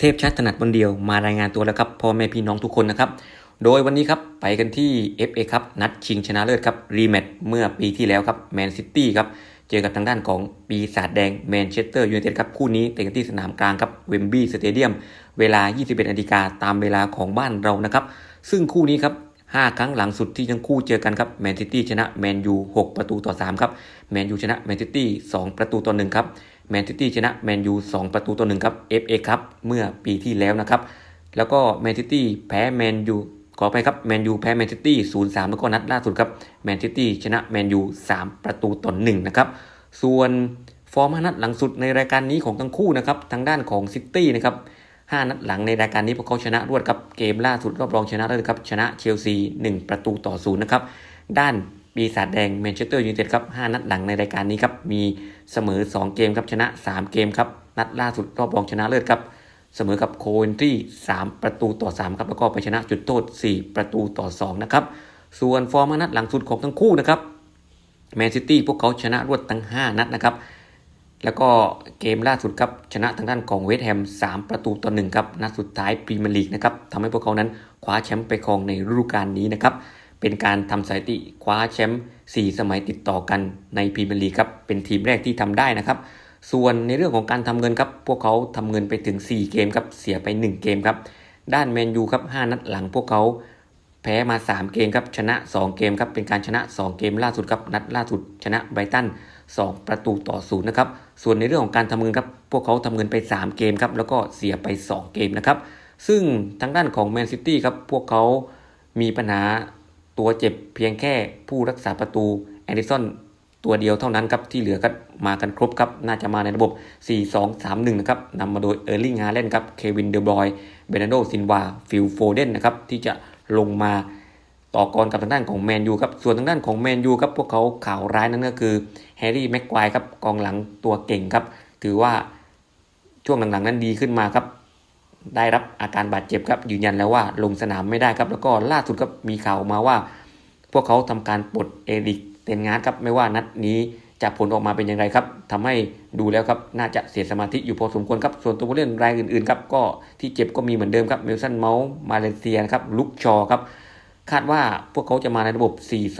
เทพชัดถนัดวันเดียวมารายงานตัวแล้วครับพ่อแม่พี่น้องทุกคนนะครับ โดยวันนี้ครับไปกันที่ FA ครับนัดชิงชนะเลิศครับรีแมตช์เมื่อปีที่แล้วครับแมนซิตี้ครับเจอกับทางด้านของปีศาจแดงแมนเชสเตอร์ยูไนเต็ดครับคู่นี้เตะกันที่สนามกลางครับเวมบี้สเตเดียมเวลา 21นาฬิกาตามเวลาของบ้านเรานะครับ ซึ่งคู่นี้ครับ5 ครั้งหลังสุดที่ทั้งคู่เจอกันครับแมนซิตี้ชนะแมนยู6ประตูต่อ3ครับแมนยูชนะแมนซิตี้2ประตูต่อ1ครับ แมนซิตี้ชนะแมนยู2ประตูต่อ1ครับ FA ครับเมื่อปีที่แล้วนะครับ แล้วก็แมนซิตี้แพ้แมนยูขอไปครับแมนยูแพ้แมนซิตี้0-3แล้วก็นัดล่าสุดครับแมนซิตี้ชนะแมนยู3ประตูต่อ1นะครับ ส่วนฟอร์มนัดหลังสุดในรายการนี้ของทั้งคู่นะครับทางด้านของซิตี้นะครับ5นัดหลังในรายการนี้พวกเขาชนะรวดกับเกมล่าสุดรอบรองชนะเลิศครับชนะเชลซี1ประตูต่อศูนย์นะครับด้าน ปีศาจแดงแมนเชสเตอร์ยูไนเต็ดครับ5นัดหลังในรายการนี้ครับมีเสมอ 2 เกมครับชนะ 3 เกมครับนัดล่าสุดรอบรองชนะเลิศครับเสมอกับโคเวนทรี3ประตูต่อ3ครับแล้วก็ไปชนะจุดโทษ 4 ประตูต่อ2นะครับส่วนฟอร์มนัดหลังสุดของทั้งคู่นะครับแมนซิตี้พวกเขาชนะรวดทั้ง 5 นัดนะครับแล้วก็เกมล่าสุดครับชนะทางด้านของเวสต์แฮม 3 ประตูต่อ1ครับนัดสุดท้ายพรีเมียร์ลีกนะครับทำให้พวกเขานั้นคว้าแชมป์ไปครองในฤดูกาลนี้นะครับ เป็นการทำสถิติคว้าแชมป์4สมัยติดต่อกันในพรีเมียร์ลีกครับเป็นทีมแรกที่ทำได้นะครับส่วนในเรื่องของการทำเงินครับพวกเขาทำเงินไปถึง 4 เกมครับเสียไป 1 เกมครับด้านแมนยูครับ5นัดหลังพวกเขาแพ้มา 3 เกมครับชนะ 2 เกมครับเป็นการชนะ 2 เกมล่าสุดครับนัดล่าสุดชนะไบรตัน2 ประตูต่อศูนย์นะครับส่วนในเรื่องของการทำเงินครับพวกเขาทำเงินไป 3 เกมครับแล้วก็เสียไป 2 เกมนะครับซึ่งทางด้านของแมนซิตี้ครับพวกเขามีปัญหา ตัวเจ็บเพียงแค่ผู้รักษาประตูแอนดิสันตัวเดียวเท่านั้นครับที่เหลือก็มากันครบครับ น่าจะมาในระบบ 4-2-3-1 นะครับนำมาโดยเออร์ลิงฮาเลนครับเควินเดบรอยเบรนาโดซินวาฟิลโฟเดนนะครับที่จะลงมาต่อกรกับทางด้านของแมนยูครับส่วนทางด้านของแมนยูครับพวกเขาข่าวร้ายนั่นก็คือแฮร์รี่แม็กควายครับกองหลังตัวเก่งครับ ถือว่าช่วงหลังๆนั้นดีขึ้นมาครับ ได้รับอาการบาดเจ็บครับยืนยันแล้วว่าลงสนามไม่ได้ครับ แล้วก็ล่าสุดครับมีข่าวออกมาว่า พวกเขาทำการปลดเอริกเตนงาร์ดครับไม่ว่านัดนี้จะผลออกมาเป็นอย่างไรครับทำให้ดูแล้วครับน่าจะเสียสมาธิอยู่พอสมควรครับส่วนตัวผู้เล่นรายอื่นๆครับก็ที่เจ็บก็มีเหมือนเดิมครับเมลสันเมาส์มาเลเซียนะครับลุกชอครับคาดว่าพวกเขาจะมาในระบบ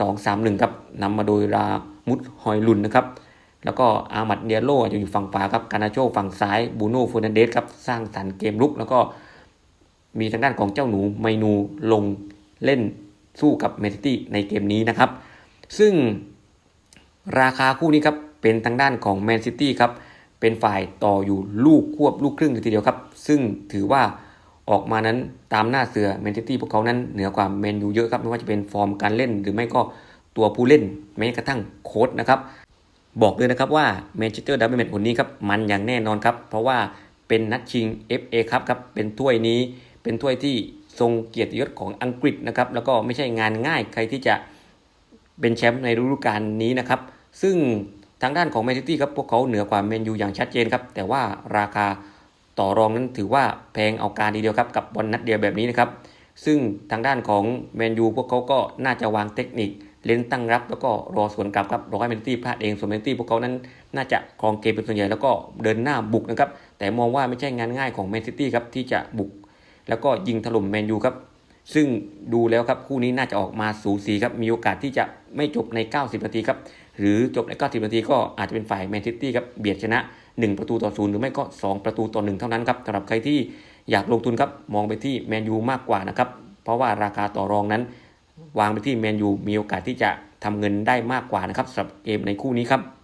4-2-3-1 ครับนำมาโดยรามุดฮอยลุนนะครับ แล้วก็อามัดเดียโลอยู่ฝั่งขวาครับกานาโชฝั่งซ้ายบูโน่ฟอร์นันเดสครับสร้างสรรค์เกมลุก แล้วก็มีทางด้านของเจ้าหนูไมนูลงเล่นสู้กับเมนซิตี้ในเกมนี้นะครับ ซึ่งราคาคู่นี้ครับเป็นทางด้านของแมนซิตี้ครับเป็นฝ่ายต่ออยู่ลูกควบลูกครึ่งทีเดียวครับ ซึ่งถือว่าออกมานั้นตามหน้าเสือแมนซิตี้พวกเขานั้นเหนือกว่าแมนยูเยอะครับไม่ว่าจะเป็นฟอร์มการเล่นหรือไม่ก็ตัวผู้เล่นแม้กระทั่งโค้ชนะครับ บอกเลยนะครับว่าแมนเชสเตอร์ดับเบิลแมตช์นนี้ครับมันอย่างแน่นอนครับ เพราะว่าเป็นนัดชิง FA ครับครับเป็นถ้วยนี้เป็นถ้วยที่ทรงเกียรติยศของอังกฤษนะครับแล้วก็ไม่ใช่งานง่ายใครที่จะเป็นแชมป์ในฤดูกาลนี้นะครับซึ่งทางด้านของแมนซิตี้ครับพวกเขาเหนือกว่าแมนยูอย่างชัดเจนครับแต่ว่าราคาต่อรองนั้นถือว่าแพงเอาการดีเดียวครับกับบอลนัดเดียวแบบนี้นะครับซึ่งทางด้านของแมนยูพวกเขาก็น่าจะวางเทคนิค เล่นตั้งรับแล้วก็รอสวนกลับครับรอให้แมนตี้พลาดเองส่วนแมนตี้พวกเขานั้นน่าจะครองเกมเป็นส่วนใหญ่แล้วก็เดินหน้าบุกนะครับแต่มองว่าไม่ใช่งานง่ายของแมนซิตี้ครับที่จะบุก แล้วก็ยิงถล่มแมนยูครับซึ่งดูแล้วครับคู่นี้น่าจะออกมาสูสีครับมีโอกาสที่จะไม่จบใน 90 นาทีครับหรือจบใน 90 นาทีก็อาจจะเป็นฝ่ายแมนซิตี้ครับเบียดชนะ 1 ประตูต่อศูนย์หรือไม่ก็ 2 ประตูต่อ 1 เท่านั้นครับสำหรับใครที่อยากลงทุนครับมองไปที่แมนยูมากกว่านะครับเพราะว่าราคาต่อรองนั้น วางไปที่แมนยูมีโอกาสที่จะทำเงินได้มากกว่านะครับสำหรับเกมในคู่นี้ครับ